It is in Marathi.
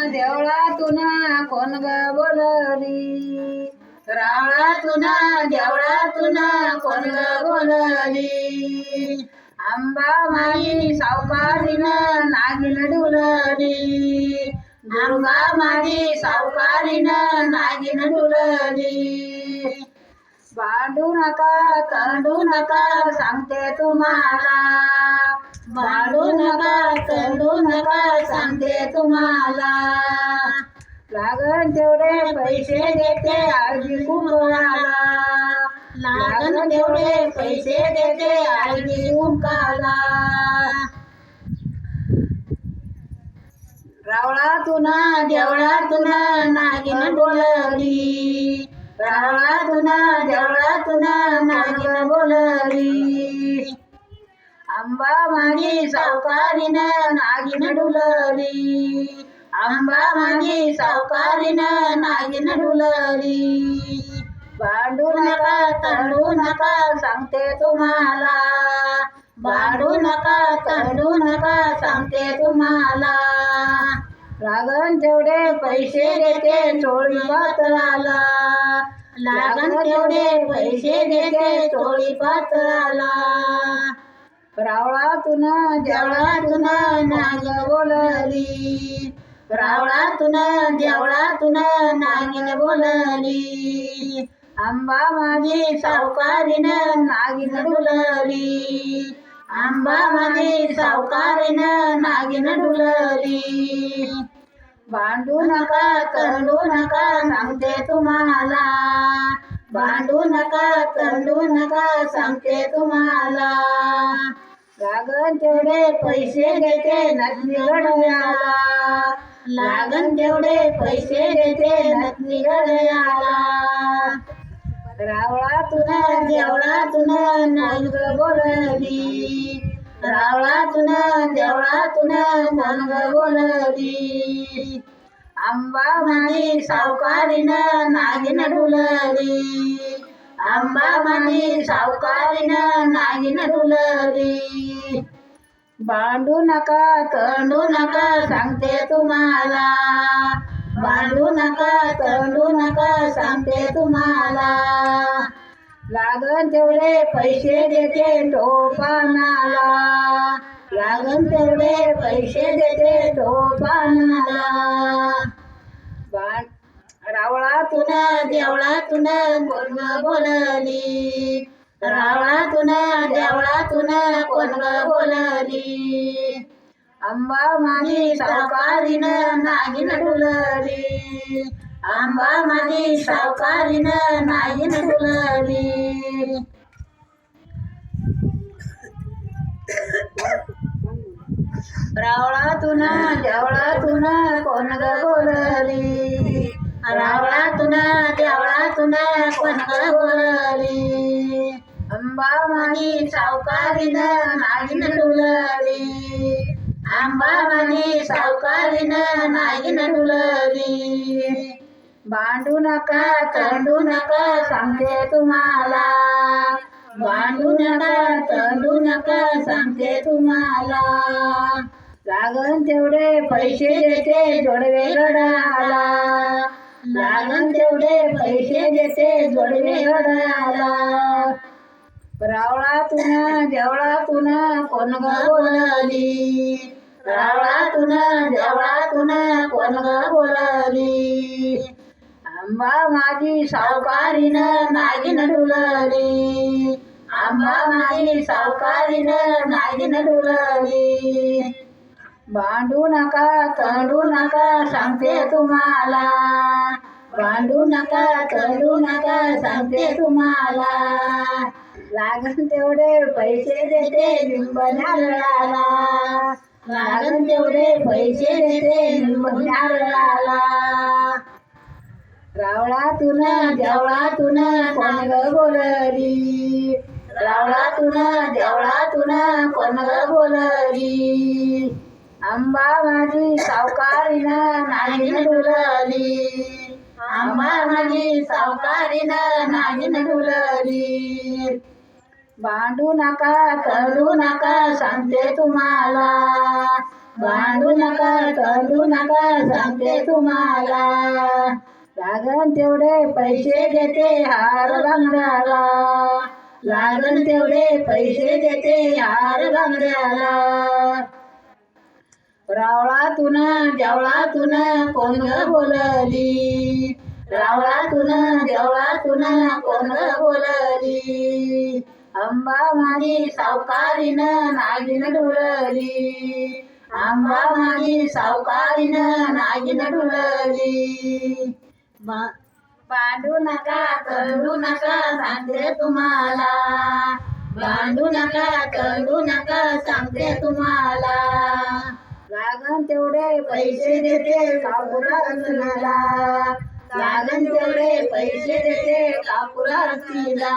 देवळातून कोण ग बोलली? रावळातून देवळातून कोण ग बोलली? आंबा माई सावकारीनं नागिन डुलली. दुर्गा माई सावकारीनं नागिन डुलली. भांडू नका तांडू नका सांगते तुम्हाला. भांडू नका तंडू नका सांगते तुम्हाला. लागन तेवढे पैसे देते आळजी कुंभाला लागन तेवढे पैसे देते आळजी कुंकाला रावळातून देवळातून नागिन बोलली. रावळातून देवळातून नागिन बोलली. आंबा माझी सावकारीनं नागिन डुलली. आंबा माझी सावकारीनं नागिन डुलली. भांडू नका तंडू नका सांगते तुम्हाला. भांडू नका तंडू नका सांगते तुम्हाला. लागन तेवढे पैसे देते चोळी पात्राला लागन तेवढे पैसे देते चोळी पात्राला रावळातून देवळातून नाग बोलली. रावळातून देवळातून नागिन बोलली. आंबा माझी सावकारीनं नागिन डुलली. आंबा माझी सावकारीनं नागिन डुलली. भांडू नका कंडू नका सांगते तुम्हाला. भांडू नका तंडू नका सांगते तुम्हाला. लागन तेवढे पैसे घेते नथनी गडयाला. लागन तेवढे पैसे घेते नथनी गडयाला. रावळातून देवळातून नाग बोलली. रावळातून देवळातून नाग बोलली. आंबा माझी सावकारीनं नागिन डुलली. आंबा माझी सावकारीनं नागिन डुलली. भांडू नका तंडू नका सांगते तुम्हाला. भांडू नका तंडू नका सांगते तुम्हाला. लागन तेवढे पैसे देते टोपानाला. लागन तेवढे पैसे देते टोपानाला. बाण रावळातून देवळातून कोण बोलली? रावळातून देवळातून कोण बोलली? आंबा माझी सावकारीनं नागिन डुलली आंबा माझी सावकारीनं नागिन डुलली रावळातून देवळातून कोण बोलली? रावळातून देवळातून कोण ग बोलली अंबा माझी सावकारीनं नागिन डुलली. आंबा माझी नागिन डुलली. भांडू नका तंडू नका सांगते तुम्हाला. भांडू नका तंडू नका सांगते तुम्हाला. लागन तेवढे पैसे देते जोडवे गडाला. लागन तेवढे पैसे देते जोडवे गडाला रावळातून देवळातून कोण ग बोलली? रावळातून देवळातून कोण ग बोलली? आंबा माझी सावकारीनं नागिन डुलली. आंबा माझी सावकारीनं नागिन डुलली. भांडू नका तंडू नका सांगते तुम्हाला. भांडू नका तंडू नका सांगते तुम्हाला. लागन तेवढे पैसे देते लिंब नारळाला. लागन तेवढे पैसे देते लिंब नारळाला. रावळातून देवळातून कोण ग बोलली? रावळातून देवळातून कोण ग बोलली? आंबा माझी सावकारीनं नागिन डुलली आंबा माझी सावकारीनं नागिन डुलली भांडू नका तळू नका सांगते तुम्हाला. भांडू नका तळू नका सांगते तुम्हाला. लागन तेवढे पैसे देते हार बांगड्याला. लागन तेवढे पैसे देते हार बांगड्याला. रावळातून देवळातून कोण बोलली? रावळातून देवळातून कोण बोलली? अंबा माझी सावकारीनं नागिन डुलली. आंबा माझी सावकारीनं नागिन डुलली. बांधू नका कळू नका सांगते तुम्हाला. बांधू नका कळू नका सांगते तुम्हाला. लागन तेवढे पैसे देते कापुरा रत्नाला लागन तेवढे पैसे देते कापुरा रचनीला